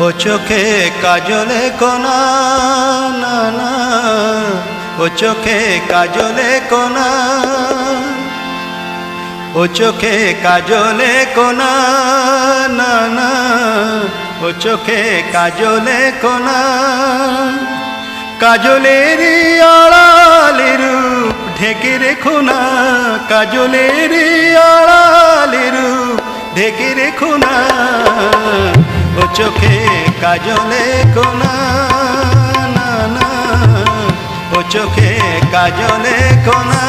ও চোখে কাজলে কোনা, না না। ও চোখে কাজলে কোনা, ও চোখে কাজলে কোনা, না না। ও চোখে কাজলে কোনা। কাজলের আড়ালের রূপ ঢেকে রেখো না, কাজলের আড়ালের রূপ ঢেকে রেখো না। চোখে কাজলে কোনা, না না। ও চোখে কাজলে কোনা।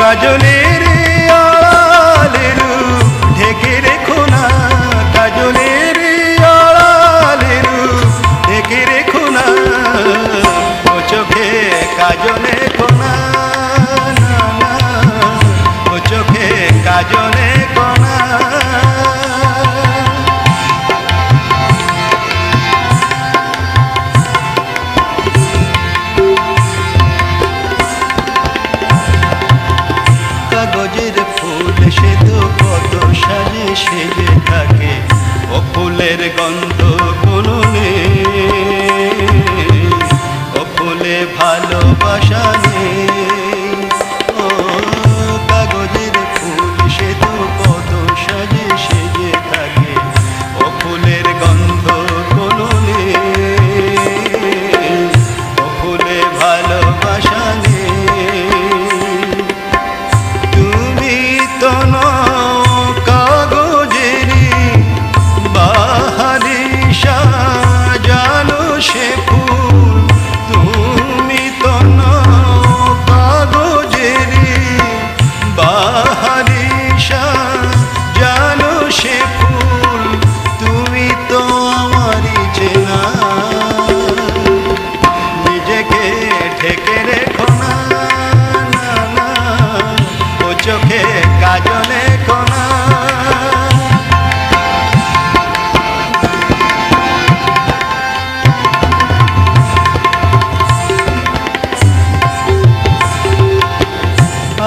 কাজলের আড়ালের কাজলে কোনা, না না। ও চোখে কাজলে কাগজের ফুল সে তো কত সাজে সেজে থাকে। ও ফুলের গন্ধ কোনো নেই।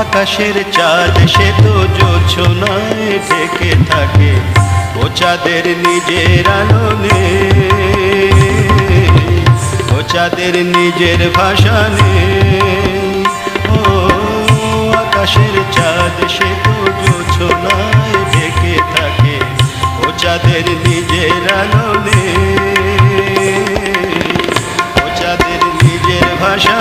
আকাশের চাঁদ, সে তো জোছনায় ঢেকে থাকে। ও চাঁদের নিজের আলো নেই ও চাঁদের নিজের ভাষা নেই ও আকাশের চাঁদ, সে তো জোছনায় ঢেকে থাকে। ও চাঁদের নিজের আলো নেই ও চাঁদের নিজের ভাষা